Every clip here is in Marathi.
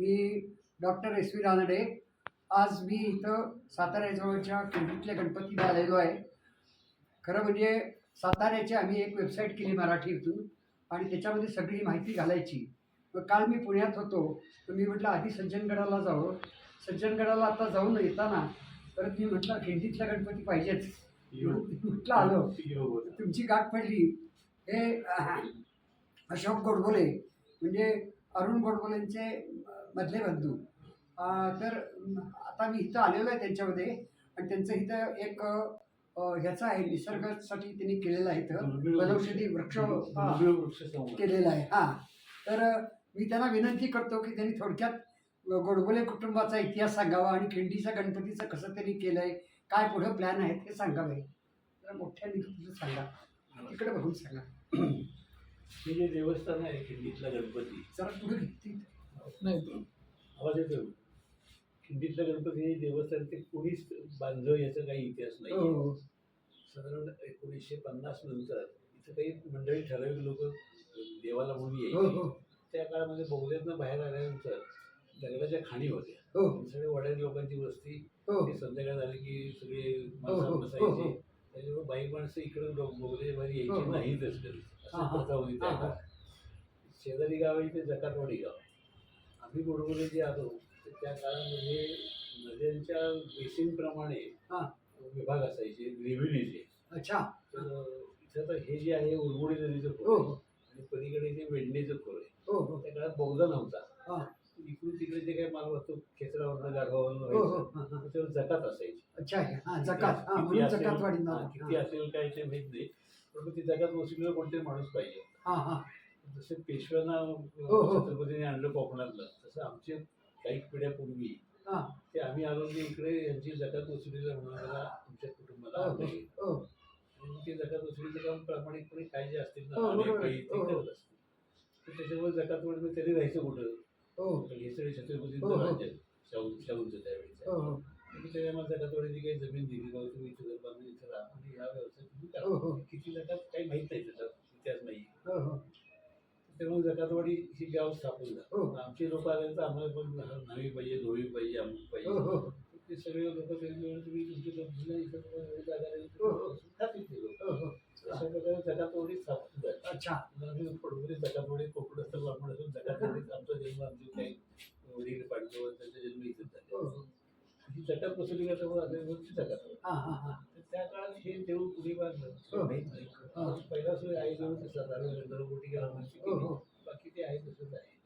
मी डॉक्टर एस व्ही रानडे. आज मी इथं साताऱ्याजवळच्या किंडीतल्या गणपतीला आलेलो आहे. खरं म्हणजे साताऱ्याची आम्ही एक वेबसाईट केली मराठीतून आणि त्याच्यामध्ये सगळी माहिती घालायची. मग काल मी पुण्यात होतो. तर मी म्हटलं आधी सज्जनगडाला जावं. सज्जनगडाला आता जाऊन येताना परत मी म्हटलं खिंडीतला गणपती पाहिजेच. म्हटलं आलो. तुमची गाठ पडली. हे अशोक गोडबोले. म्हणजे अरुण गोडबोलेंचे मधले बंधू. तर आता मी इथं आलेलो आहे त्यांच्यामध्ये. आणि त्यांचं इथं एक ह्याचं आहे निसर्गासाठी त्यांनी केलेलं आहे इथं. वनौषधी वृक्ष केलेलं आहे हां. तर मी त्यांना विनंती करतो की त्यांनी थोडक्यात गोडबोले कुटुंबाचा इतिहास सांगावा आणि खिंडीच्या गणपतीचं कसं त्यांनी केलं आहे काय पुढं प्लॅन आहेत हे सांगावे. जरा मोठ्याने तुझं सांगा. इकडे बघून सांगा. हे जे देवस्थान आहे खिंडीतला गणपती. जरा पुढे घेतली आवाज येतो खिंडीतला गणपती हे देवस्थान ते कोणीच बांधलं याचा काही इतिहास नाही. हो साधारण एकोणीसशे पन्नास नंतर इथं काही मंडळी ठराविक लोक देवाला म्हणून हो यायचे. हो त्या काळामध्ये बौद्धातनं बाहेर आल्यानंतर दगडाच्या खाणी होत्या. हो. सगळे लोकांची वस्ती. हो. ते संध्याकाळ झाली की सगळे हो, हो, माणसं हो, बसायचे. हो. त्याच्यामुळे बाई माणसं इकडे बोगले बाहेर हो, यायची हो. नाहीतच कधी. हा, असं हा. प्रथा होती त्या हा, हा. काळात. शेजारी गाव आहे ते जकातवाडी गाव. आम्ही गोडबोले जे आलो त्या काळामध्ये नद्यांच्या बेसिनप्रमाणे हा. विभाग असायचे रेव्हेन्यूचे अच्छा. तर इथं तर हे जे आहे उरमोडी नदीचं हो खोर हो आणि पलीकडे ते वेडणीचं खोर आहे हो हो. त्या काळात बौद्ध नव्हता. हा. इकडून तिकडे जे काही माल खेचरावरनं गाढवावरनं हो हो व्हायचं हा, हा. त्याच्यावर जकात असायची. अच्छा हां जकात. हां किती म्हणून असेल- जकातवाडी नाव हा, किती असेल काय ते माहीत नाही. परंतु ती जगात वसुलीला कोणतरी माणूस पाहिजे हां हां. जसं पेशव्यांना हो, हो. छत्रपतीने आणलं कोकणातलं तसं आमचे काही पिढ्यापूर्वी हां ते आम्ही आलो की इकडे यांची जगात वसुलीला होणाऱ्याला आमच्या कुटुंबाला हो हो आणि मग ते जगात वसुलीचं काम प्रामाणिकपणे काय जे असतील हो, ना बरोबर. ते हो, हो. करत असतील तर त्याच्यामुळे जगात वडील तरी राहायचं कुठं हो तर हे सगळे छत्रपतींचं हो. राज्य आहे. शाहू शाहूंचं त्यावेळेचं हो हो मला जगातवाडीची काही जमीन दिली जाऊ तुम्ही इथं बांधून इथं राहा आणि ह्या व्यवसाय तुम्ही हो, हो. किती जगात काही माहीत नाही त्याचा इतिहास नाही हो हो त्यामुळे ही गाव स्थापन हो. झालं आमचे लोक तर आम्हाला पण न्हावी पाहिजे धोवी पाहिजे अमुक हो पाहिजे. हो ते सगळे लोक वेगवेगळे तुम्ही तुमची लोक इथं हो, हो. खातील ते लोक. हो हो. अशा प्रकारे जगातवाडी स्थापन झाली अच्छा. आम्ही पडवली जगातवाडी कोकण असेल लांबड असेल जगातवाडीत आमचा जन्म आमचे काही वडील पांडव त्यांचा जन्म इथेच हो झाले. हो. ही जगात बसवली का तेव्हा आल्यावर ती जगात हां हां हां. त्या काळात हे देऊळ कुणी बांधलं? हो. हो. पहिला सोय आई देऊळ तसं आम्ही गंधर्वकोटी गावामध्ये हो, हो. केली. बाकी ते आहे तसंच आहे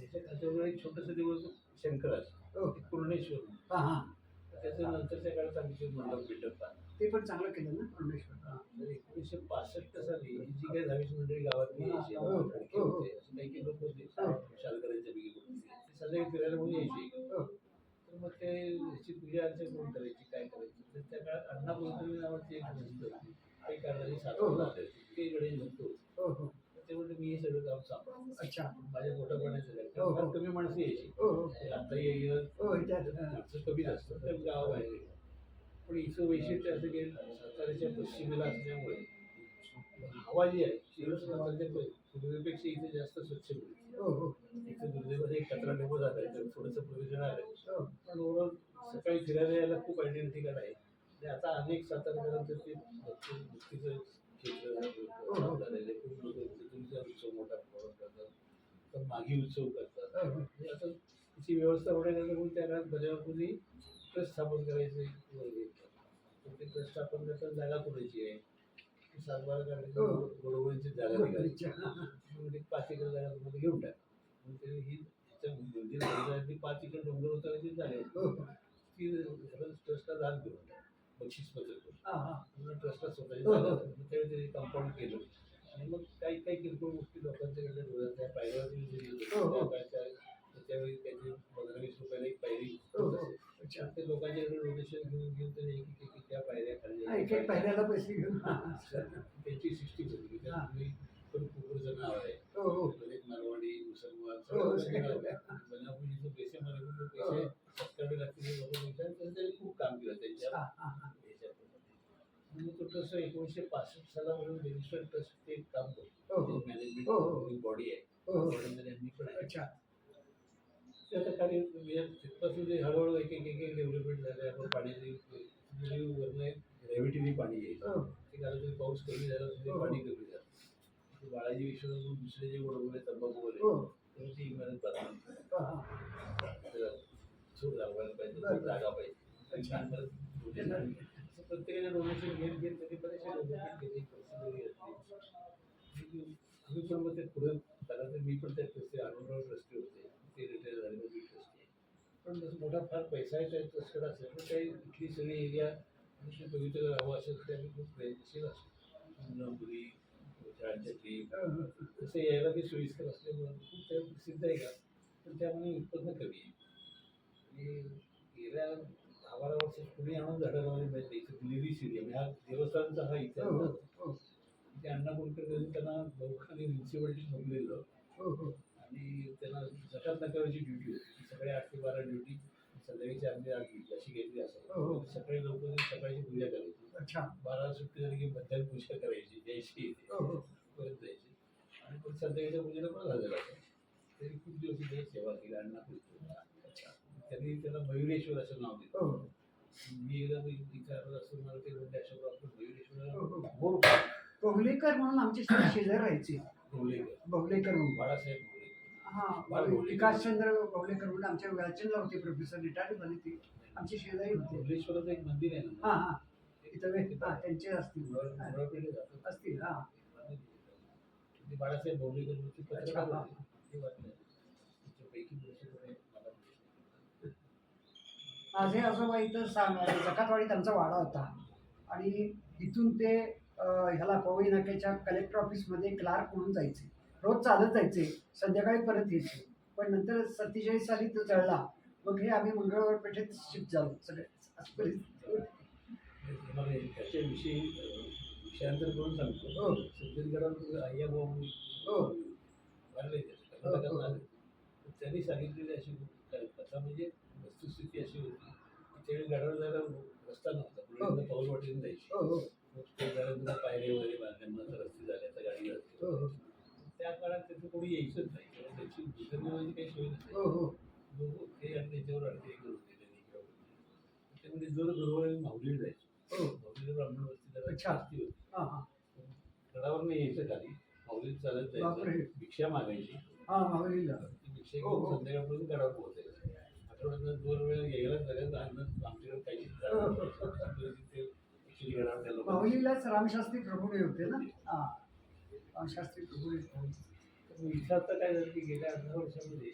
त्याच्या त्याच्यावर एक छोटंसं देऊळ होतं शंकराचं हो ते पूर्णेश्वर हां हां त्याच्या नंतरच्या काळात आम्ही ते मंडप बांधलं. ते पण चांगलं केलं ना परमेश्वर तर एकोणीसशे पासष्ट साली ही जी काही दहावीस मंडळी गावातली यायची हो, हो, हो. होते असे काही काही लोक होते. शालकरांच्या पैकी कोणी होते. ते संध्याकाळी फिरायला म्हणून यायचे हो तर मग ते ह्याची पूजा अर्चा कोण करायची काय करायची तर त्या काळात अण्णा कुलकर्णी नावाची एक गोष्ट होती काही कारणाने हो, हो. सापडला ते गणेश भक्त होते हो हो तर ते म्हणते मी हे सगळं काम सांभाळतो अच्छा माझ्या मोठ्या पाण्याचं हो, हो. कमी माणसं यायची. हो हो. आता येईल. हो त्यात. माणसं कमीच असतं. तर गाव आहे. पण इथं वैशिष्ट्य असं की साताऱ्याच्या पश्चिमेला असल्यामुळे हवा जी आहे सातारच्या पूर्वेपेक्षा इथे जास्त स्वच्छ मिळते हो हो. इथं दुर्दैवाने एक कचरा डेपो जात आहे तर थोडंसं प्रदूषण आहे. हो. पण ओव्हरऑल सकाळी फिरायला यायला खूप आयडेंटिटी कार्ड आहे. आणि आता अनेक सातारकरांचं ते भक्ती भक्तीचं मागी उत्सव करतात. हो हो. आणि आता तिची व्यवस्था होण्यासाठी म्हणून त्या काळात बऱ्यापैकी ट्रस्ट स्थापन करायचे तर ते ट्रस्ट स्थापन करताना जागा कोणाची आहे? ती सातबारा हो. बरोबरीची जागा. मग एक पाच एकर जागा तुम्हाला घेऊन टाका. मग ते ही त्याच्या पाच एकर डोंगर उतरायची जागा आहे. हो. हो ती ट्रस्टला दान घेऊन टाका. बक्षीस पत्र हां हां. ट्रस्टला स्वतःची हो, हो. जागा त्यावेळी त्यांनी कंपाऊंड केलं. आणि मग काही काही किरकोळ गोष्टी लोकांच्याकडे डोळ्यात त्या पायऱ्यावरती जे हो, हो. त्या काळच्या- त्याच्यावेळी त्याची पंधरा वीस रुपयाला एक पायरी हो हो. अच्छा ते लोकांच्याकडे डोनेशन घेऊन घेऊन त्यांनी एक एक- त्या पायऱ्या एक एक पहिल्याला पैसे घेऊन. त्यांची सिस्टीम होती की हा. त्यात तुम्ही पण कुकुरचं नाव आहे हो हो अनेक मारवाडी मुसलमान हो, हो, सगळे सगळे. लोकं आहेत. बनापुरीचे पैसे मारून हो. पैसे सत्कावे लागतील हे लोकं म्हणतात. तर त्यांनी खूप काम केलं त्यांच्या हां हां हां ह्याच्यामध्ये. ट्रस्ट एकोणीसशे पासष्ट सालापासून रजिस्टर्ड ट्रस्ट ते काम. करतो हो, हो. मॅनेजमेंट बॉडी आहे हो हो बॉडीमध्ये पण आहे. अच्छा ते आता कार्य म्हणजे तिथपासून ते हळूहळू एक एक एक डेव्हलपमेंट झालं आपण पाण्याची वरनं ग्रॅव्हिटीने पाणी हो. ते कारण तुम्ही पाऊस कमी झाला तर ते हो. पाणी कमी झालं बाळाजी विश्वनाथ दुसरे जे आहे तंबाखू वगैरे हो तर ती इमारत बांधली सूट लावायला पाहिजे. जागा पाहिजे अच्छा. इमारत मोठी प्रत्येकाने डोनेशन घेत घेत त्यांनी बरेचसे डोनेशन केले परिस्थिती आम्ही पण मग ते पुढे कारण ते मी पण त्या ट्रस्टी आनंदराव ट्रस्टी होते. ते रिटायर झाले मी ट्रस्टी पण जसं मोठा फार पैसा आहे त्या ट्रस्टकडे असेल पण काही इथली सगळी एरिया आणि पवित्र राहावं असेल तर आम्ही खूप प्रयत्नशील असतो मुलामुली शाळांच्या ट्रीप तसं यायला ते सोयीस्कर असल्यामुळे खूप त्या प्रसिद्ध आहे का? पण त्यामुळे उत्पन्न कमी आहे. आणि गेल्या बारा वर्षात कुणी आणून झाडं लावली माहिती दिलेली सिरी म्हणजे हा देवस्थानचा हा हो, इतिहास हो, ना. हो. ते अण्णा कुलकर्णी यांनी त्यांना बहुखाली म्युन्सिपाल्टी हो, हो. आणि त्यांना जकात नाक्यावरची ड्युटी होती ती सकाळी आठ ते बारा ड्युटी संध्याकाळी चार ते आठ ड्युटी अशी घेतली हो, हो. असं सकाळी लवकर सकाळची पूजा करायची बारा सुट्टी झाली की मध्यान्ह पूजा करायची हो, हो. परत जायची आणि पण संध्याकाळच्या पूजेला पण झालेलं असं तरी खूप दिवस सेवा केली अण्णा कुलकर्णी त्यांनी त्याला मयुरेश्वर असं नाव दिलं. हो. मी एकदा मी विचारलं असं मला ते म्हणजे आपण हो, मयुरेश्वर हो. बोर कोहलेकर म्हणून आमचे शेजारी राहायचे. भोवलेकर बहुलेकर म्हणून. बाळासाहेब भोवलेकर हा विकासचंद्र बहुलेकर म्हणून आमच्या व्याचनला होते प्रोफेसर रिटायर झाले ते. आमचे शेजारी होते. भोवलेश्वराचं एक मंदिर आहे हा ना? हा इथं वे- हा त्यांचे असतील. मुळा- हा, मुळापेठे जातो. असतील हा. ते बाळासाहेब भोवलेकर होते अच्छा, पत्रकार हा. होते. ते वाचलं. त्याच्यापैकी बरेचसे कोणी मला माहिती. माझे आजोबा इथं सा- जकातवाडीत आमचा वाडा होता. आणि इथून ते ह्याला पवई नाक्याच्या कलेक्टर ऑफिसमध्ये क्लार्क म्हणून जायचे. रोज चालत जायचे संध्याकाळी परत यायचे. पण नंतर सत्तेचाळीस साली तो जळला. मग हे आम्ही मंगळवार पेठेत शिफ्ट झालो. सगळे त्याच्याविषयी विषयांतर करून सांगतो. हो. सज्जनगडावर अय्या भाऊ हो. हो, हो. त्यांनी सांगितलेली अशी कथा म्हणजे वस्तुस्थिती अशी होती की त्यावेळी गडावर जायला रस्ता नव्हता. हो. पाऊल वाटेल जायची. हो हो. मग पायरे वगैरे बांधल्यामुळे आता रस्ते झाले आता गाडी जाते हो हो. त्या काळात त्याचं कोणी यायचंच नाही. कारण त्याची काही सोय नसते हो हो. लोक ते आणि त्याच्यावर अडके करत होते त्यांनी किंवा त्यामध्ये जर गुरुवारी माहुली जायची. हो. माहुलीला ब्राह्मण वस्ती जरा अच्छा. वस्ती होती. हां हां. गडावर नाही यायचं खाली. माऊलीत चालत. जायचं. भिक्षा मागायची. हां भिक्षा हो, घेऊन हो. संध्याकाळपर्यंत गडावर पोहोचायचं. आठवड्यात दोन वेळा यायला सगळ्यात आनंद आमच्याकडे काही माहुलीलाच रामशास्त्री प्रभुणे होते ना? हां. रामशास्त्री मग इथं आता काय झालं की गेल्या अठरा वर्षामध्ये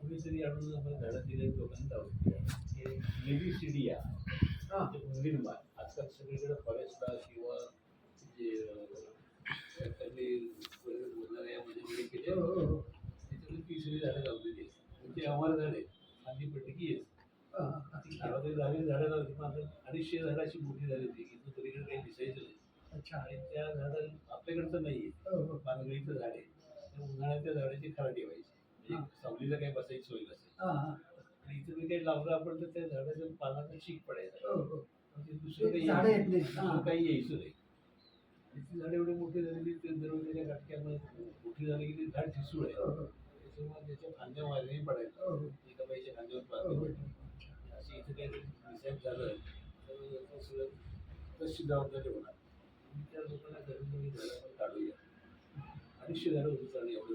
कोणीतरी आणून आम्हाला झाडं दिले लोकांनी लावली लेडी सिडिया हां म्हणजे उंदीरमाळ आजकाल सगळीकडे फॉरेस्टला किंवा जे अं, त्यांनी बोलणाऱ्या यामध्ये वगैरे केले. हो हो हो. त्याच्यामध्ये ती सगळी झाडं लावलेली आहेत. ते आम्हाला झाडे फांदी पडली की हां, हां. ती गावातली झाडे झाडं लावली आता अडीचशे झाडाची मोठी झाली होती. तो तरीकडे काही दिसायचं नाही. अच्छा. आणि त्या झाडं आपल्याकडचं नाही आहे. हो हो. पानगळीचं झाड आहे. त्या उन्हाळ्यात त्या झाडाची खरा ठेवायची. म्हणजे सावलीला काही बसायची सोय नसेल. आणि इथं काही लावलं आपण तर त्या झाडाच्या पानाचा शीक पडायचा. हो म्हणजे दुसरं काही यायचं- हां. काही नाही. ती झाडं एवढी मोठी झालेली ते दरवाजाच्या गाठक्यामध्ये मोठी झाली की ते झाड ठिसूळ आहे. त्याच्यामुळे त्याच्या फांद्या वाजही पडायचं फांदी हो. पडली अशी इथं काही डिसाईड झालं तर तशी जबाबदारी होणार. त्या लोकांना झाडं आपण काढूया. अडीचशे झाडं होती चालली. एवढे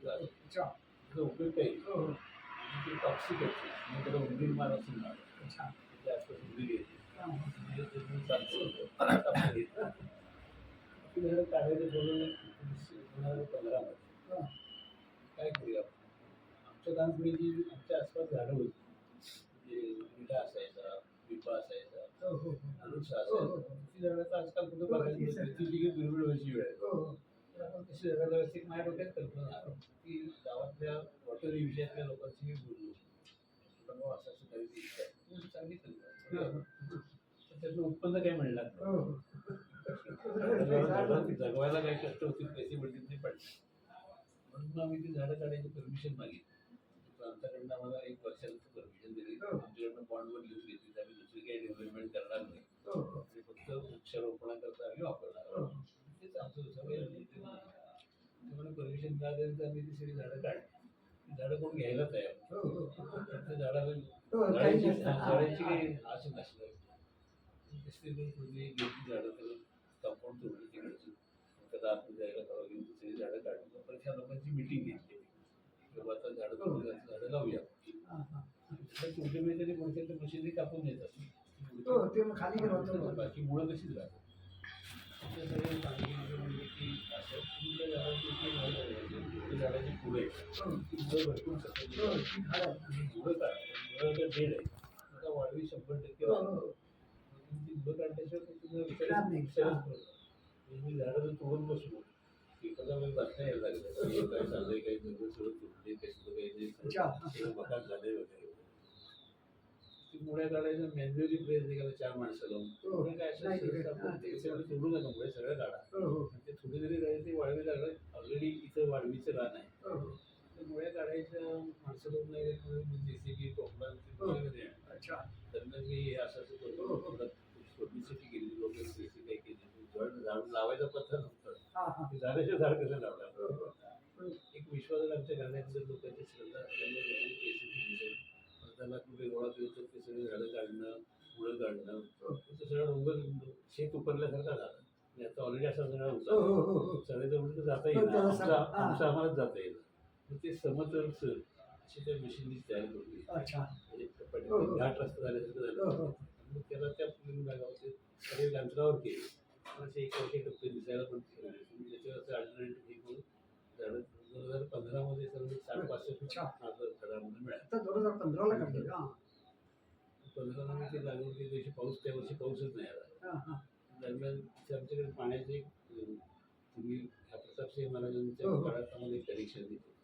त्याचा उपयोग काही ते टॉक्सिक असते आणि त्याला उंदीर मार असं नाव आहे. अच्छा त्याच्या आसपास उंदीर येते चालतं. काढायचं बोलून हां. काय करूया आपण? आमच्या लहानपणीची आमच्या आसपास झाडं होती. म्हणजे असायचा पिंपा असायचा हो हो हो. हो, असायचा. ती झाडं तर आजकाल कुठं बघायला मिळत नाही. ती जी दुर्मिळ व्हायची वेळ झाडं लावायची एक माझ्या डोक्यात कल्पना की गावातल्या वॉटर विषयातल्या लोकांशी मी बोललो बाबा असं असं इच्छा म्हणजे चांगली कल्पना त्यातनं उत्पन्न काय मिळणार नाही. हो जगवायला काही कष्ट होतील पैसे मिळतील ते पडले म्हणून आम्ही ती झाडं काढायची परमिशन मागितली. आमच्याकडनं आम्हाला एक वर्षाचं परमिशन दिली. आमच्याकडनं बॉन्डवर लिहून घेतली. तर आम्ही दुसरी काही डेव्हलपमेंट करणार नाही. आणि फक्त वृक्षारोपणाकरता आम्ही वापरणार आहोत. तेच आमचं सगळं त्यामुळे परमिशन मिळाल्यानंतर आम्ही ती सगळी झाडं काढली झाडं कोण घ्यायला तयार? हो झाडाला झाडाची नसतं. झाडाची काही आच नसलं दिसली पूर्वी गेली झाडं तर कंपाऊंड तोडली तिकडची कदा आतून जायला परवानगी घेऊन दुसरी झाडं काढून. पण त्या लोकांची मिटिंग घेतली आता झाडं झाडं लावूया. हा, हा. तर तुमच्या वेळी तरी मशिनरी कापून देतात हो ते मग खाली गेलो होतो. बाकी मुळं कशीच राहतात. म्हणजे की असं तुमच्या झाडाची फुलं मुळं भरपूर डेड आहे आता वाढवी शंभर टक्के हो. हो. मुळं काढल्याशिवाय विचारच. विचारच. मी झाडं जर तोडून बसलो एखादा वेळ बातम्या यायला लागल्या की काय चाललंय काही जंगल सगळं तुटले काही सुद्धा काही अच्छा. नाही सगळं बकाल झालंय वगैरे. ती मुळ्या काढायचं मॅन्युअली प्रेस निघाला चार माणसं लावून. मुळे काय सोडू नका मुळे सगळं काढा. ते थोडी जरी राहिले ते वाळवी लागलं ऑलरेडी इथं वाळवीचं रान आहे. मुळे काढायचं माणसं लोक नाही जेसीबी कोकणा. अच्छा. त्यांना मी असं असं हो, हो. करतो गेली लोक केली झाड लावायचा पत्ता नव्हता ते झाडाचे झाड कसं लावणार हो, हो. एक विश्वास आमच्या घराण्यातल्या लोकांची श्रद्धा असल्यामुळे लोकांनी दिले लाख रुपये गोळा केले तर ते सगळे झाडं काढणं मुळं काढणं हो. ते सगळं डोंगर शेत उकरल्यासारखा झाला आणि आता ऑलरेडी असा सगळा होता हो, हो, हो. सगळ्याजवळ तर जाता हो, येईल आमचं. आमचं आम्हालाच जाता येईल ते समतल सर अशी त्या मशीननी तयार अच्छा म्हणजे घाट रस्ता झाल्यासारखं हो, झालं. मग त्याला त्या पूर्ण भागावरती सगळे अंतरावर केले पण असे एक एक टप्पे दिसायला पण तुम्ही त्याच्यावर अल्टरनेटिव्ह हे करून दोन हजार पंधरामध्ये सर्व साठ पासष्ट अच्छा. माझं घरामध्ये मिळालं. दोन हजार पंधराला काढले का? पंधरामध्ये ते लागवड केली त्याची पाऊस त्या वर्षी पाऊसच नाही आला. दरम्यान आमच्याकडे पाण्याचे एक पूर्वी ह्या प्रतापसिंह महाराजांच्या. काळात आम्हाला एक कनेक्शन दिलं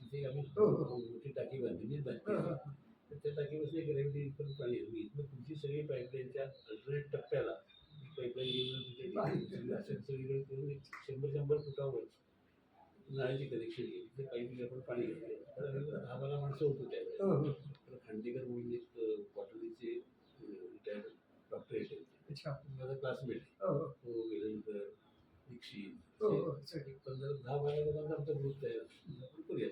तिथे आम्ही हो, हो. मोठी टाकी बांधली बांधली. तर त्या टाकीपासून एक रेल्वे इथपर्यंत पाणी येतं इथनं पुढची सगळी पाईपलाईनच्या अल्टरनेट टप्प्याला सगळीकडे करून एक शंभर शंभर फुटावर नळाची कनेक्शन गेली तिथे पाईप आपण पाणी घेतलं आम्हाला माणसं होतो त्यावेळेस. हो हो. तर खांडेकर म्हणून एक रिटायर्ड डॉक्टर आहेत माझा क्लासमेट हो तो गेल्यानंतर दीक्षित पंधरा दहा बारा आमचा ग्रुप तयार करूया.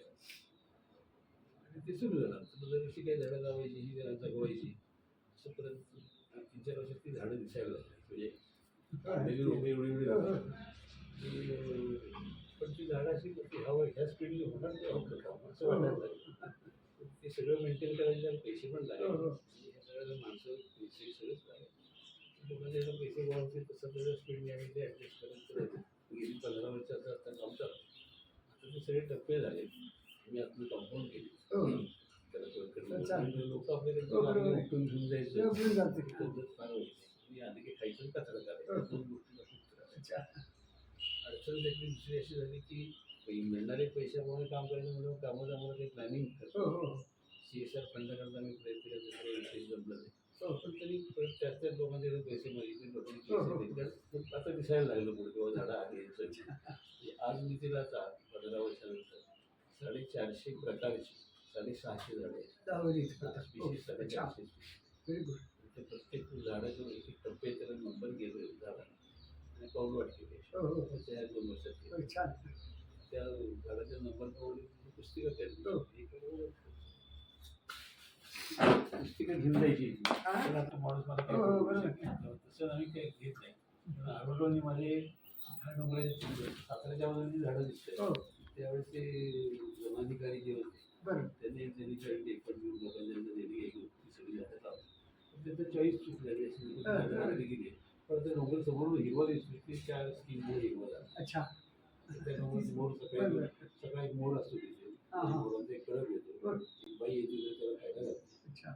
आणि ते सुरू झालं. आमचं दरवर्षी काही झाडं लावायची ही झाडं जगवायची. असं परत तीन चार वर्षात ती झाडं दिसायला लागली. म्हणजे काढलेली रोपं एवढी एवढी. की, पण ती झाडं अशी की हवं ह्या स्पीडने होणार नाही. काम असं वाटायला लागलं ते सगळं मेंटेन करायला पैसे पण लागले हो, हो. हे सगळं माणसं पैसे सगळंच लागले लोकांनी पैसे गोळा होते तसं त्याच्या स्पीडने आम्ही ते ॲडजस्ट करत गेली पंधरा वर्षाचं आता काम आता ते सगळे टप्पे झाले. मी आपलं कंपाऊंड केली. हो. त्याला. लोक आपल्याकडे हो, घेऊन जायचं. फार आधी काही खायचं कचरा करायचा. दोन त्रास. अच्छा अडचण त्यातली दुसरी अशी झाली की मिळणारे पैशाप्रमाणे काम करायचं म्हणून कामाचं आम्हाला काही प्लॅनिंग करतो सी एस आर फंडाकरता आम्ही प्रयत्न सगळे विशेष जमलं नाही पण तरी त्याच त्याच लोकांच्याकडे पैसे मागितले लोकांनी आता दिसायला लागलं पुढे किंवा झाडं. म्हणजे आज मी तिला आता पंधरा वर्षानंतर साडेचारशे प्रकारची साडेसहाशे झाडे आहेत अच्छा साडेचारशे ते प्रत्येक झाडाचं एक एक टप्पे त्याला नंबर गेले झाडाला. आणि पाऊल वाटते हो हो. ह्या दोन वर्षात. हो छान. त्या झाडाच्या नंबर पाऊल पुस्तिका हो. केली पुस्तिका घेऊन जायची. हा? माणूस मला हो, हो. तसं आम्ही काही घेत नाही. आढळलोनी माझे ह्या डोंगराच्या साताऱ्याच्या जी झाडं दिसतात. हो. त्यावेळेस ते वनाधिकारी जे होते त्यांनी त्यांनी काही टेकपट घेऊन लोकांच्या होती ती सगळी झाडं त्याचं चॉईस चूक झाली अशी हा. झाडं गेली. पण ते डोंगर समोरून हिरवा दिसतो की त्या स्कीममुळे हिरवा झाला. अच्छा. त्या डोंगरात मोर सकाळी. सकाळी एक मोर असतो तिथे. मोरांचा एक कळप येतो. ती बाई येते त्याला खायला घालते अच्छा.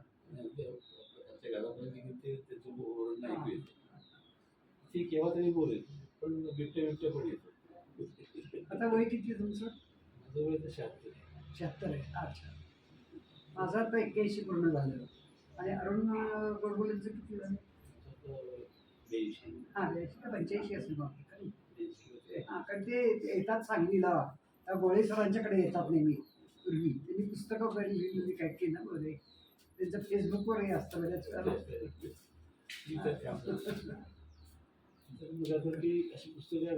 गेली ते त्याचं ओरडणं. ऐकू येतं. ती केव्हा तरी बोल येतो. पण बिबट्या बिबट्या पण येतो. आता वय किती आहे तुमचं? माझं वय तर शहात्तर. शहात्तर आहे. अच्छा. माझं आता एक्क्याऐंशी पूर्ण झालं. आणि अरुण गोडबोलेंचं किती झालं? हां ब्याऐंशी का पंच्याऐंशी असेल होते. हां कारण ते येतात सांगलीला. त्या गोळे सरांच्याकडे येतात नेहमी. पूर्वी. त्यांनी पुस्तकं वगैरे लिहिलेली काय की ना मध्ये त्यांचं फेसबुकवर हे असतं बऱ्याच वेळेला. मी तर त्यामुळे- तर मग आता ती अशी पुस्तकं